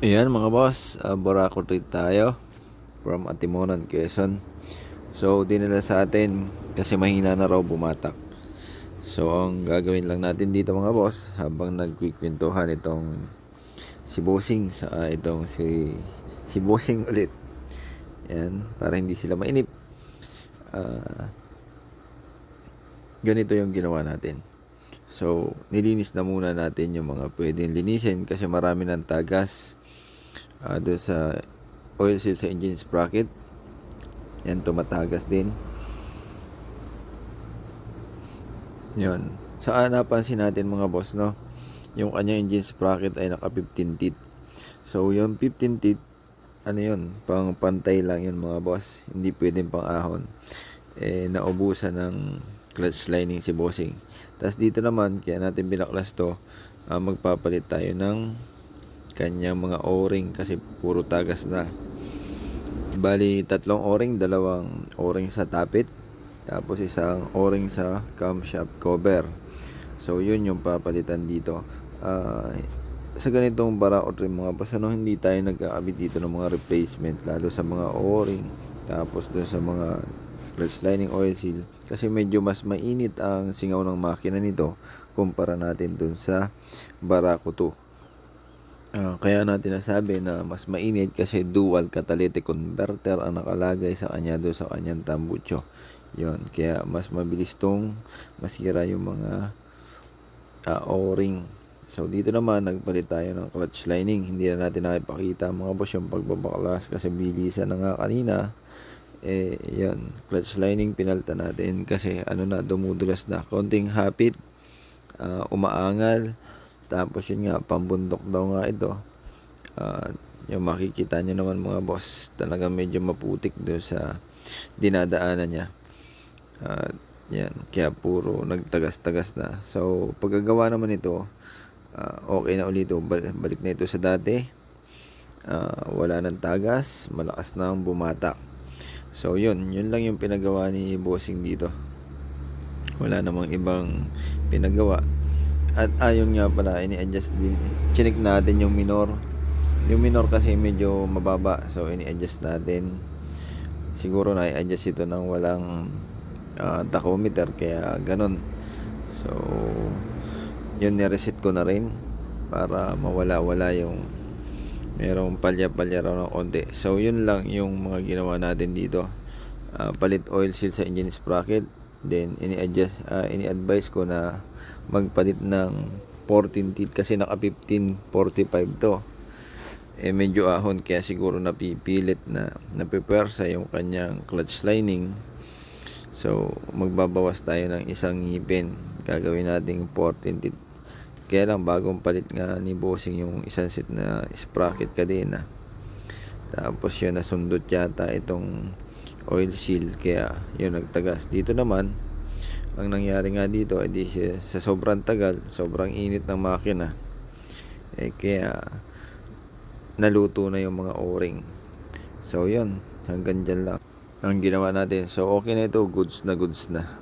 Ayan mga boss, uh, Boracay trip tayo from Atimonan, Quezon. So dinala sa atin kasi mahina na raw bumatak. So ang gagawin lang natin dito mga boss habang nagkwikwentuhan itong si Bossing sa ah, itong si si Bossing ulit. Yan, para hindi sila mainip. Ah, ganito yung ginawa natin. So, nilinis na muna natin yung mga pwedeng linisin kasi marami ng tagas uh, doon sa oil seal sa engine sprocket. Yan, tumatagas din. Yun. Saan napansin natin mga boss, no? Yung kanyang engine sprocket ay naka 15 teeth. So, yung 15 teeth, ano yun? Pang pantay lang yun mga boss. Hindi pwedeng pang ahon. Eh, naubusan ng clutch lining si bossing. Tapos dito naman, kaya natin binaklas to, uh, magpapalit tayo ng kanyang mga o-ring kasi puro tagas na. Bali, tatlong o-ring, dalawang o-ring sa tapit, tapos isang o-ring sa camshaft cover. So, yun yung papalitan dito. Uh, sa ganitong bara o trim mga boss, ano, hindi tayo nagkakabit dito ng mga replacements, lalo sa mga o-ring, tapos dun sa mga clutch lining oil seal kasi medyo mas mainit ang singaw ng makina nito kumpara natin dun sa Barako 2 uh, kaya natin nasabi na mas mainit kasi dual catalytic converter ang nakalagay sa kanya doon sa kanyang tambucho. Yon kaya mas mabilis tong masira yung mga uh, o-ring. So dito naman nagpalit tayo ng clutch lining. Hindi na natin nakipakita mga boss yung pagbabaklas kasi bilisan na nga kanina. Eh yan clutch lining pinalta natin kasi ano na dumudulas na. Konting hapit uh, umaangal tapos yun nga pambundok daw nga ito uh, yung makikita nyo naman mga boss talaga medyo maputik do sa dinadaanan niya uh, yan kaya puro nagtagas-tagas na so pagkagawa naman ito uh, okay na ulit balik na ito sa dati uh, wala ng tagas malakas na ang bumatak So, yun. Yun lang yung pinagawa ni Bossing dito. Wala namang ibang pinagawa. At ayon nga pala, ini-adjust din. Chinik natin yung minor. Yung minor kasi medyo mababa. So, ini-adjust natin. Siguro na i-adjust ito ng walang uh, tachometer. Kaya ganun. So, yun ni-reset ko na rin para mawala-wala yung merong palya-palya raw ng konti so yun lang yung mga ginawa natin dito uh, palit oil seal sa engine sprocket then ini-adjust uh, ini-advise ko na magpalit ng 14 teeth kasi naka 15 45 to. Eh medyo ahon kaya siguro napipilit na napipersa yung kanyang clutch lining. So magbabawas tayo ng isang ngipin. Gagawin nating 14 teeth. Kaya lang bagong palit nga ni bossing yung isang set na sprocket kadena. Tapos yun nasundot yata itong oil seal kaya yun nagtagas. Dito naman ang nangyari nga dito ay di sa sobrang tagal, sobrang init ng makina. Eh kaya naluto na yung mga o-ring. So yun, hanggang dyan lang ang ginawa natin. So okay na ito, goods na goods na.